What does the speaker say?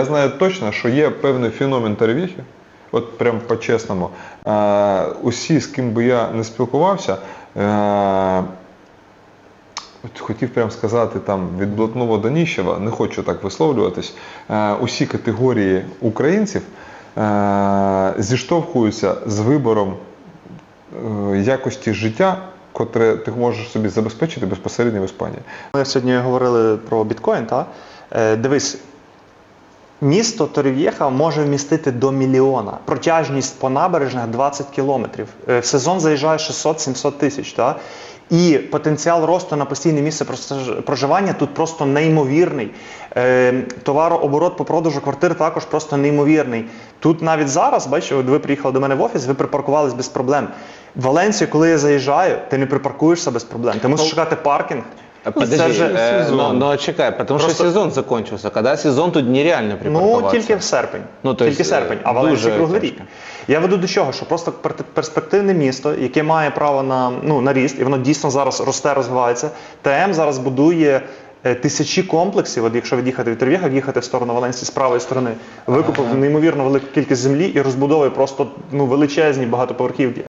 Я знаю точно, що є певний феномен Теревіхи, от прям по-чесному. Е, усі, з ким би я не спілкувався, е, от хотів прям сказати там від Блатного до Ніщева, не хочу так висловлюватись, е, усі категорії українців зіштовхуються з вибором якості життя, котре ти можеш собі забезпечити безпосередньо в Іспанії. Ми сьогодні говорили про біткоін, та? Дивись, місто Торів'єха може вмістити до мільйона. Протяжність по набережних 20 кілометрів. Е, в сезон заїжджає 600-700 тисяч. Та? І потенціал росту на постійне місце проживання тут просто неймовірний. Е, товарооборот по продажу квартир також просто неймовірний. Тут навіть зараз, бачите, ви приїхали до мене в офіс, ви припаркувались без проблем. В Валенцію, коли я заїжджаю, ти не припаркуєшся без проблем. Ти мусиш шукати паркінг. А Подожди, це вже э, сезон. но, но чекай, потому Просто- что сезон закончился. Когда сезон, тут нереально Ну, тільки в серпень. Ну, то тільки есть, серпень, а е, Валенсія круглий рік. Я веду до чого, що просто перспективне місто, яке має право на, ну, на ріст, і воно дійсно зараз росте, розвивається. ТМ зараз будує е, тисячі комплексів. От якщо від'їхати від Тервєга, їхати в сторону Валенсії з правої сторони, викупив неймовірно велику кількість землі і розбудовує просто ну, величезні багатоповерхівки.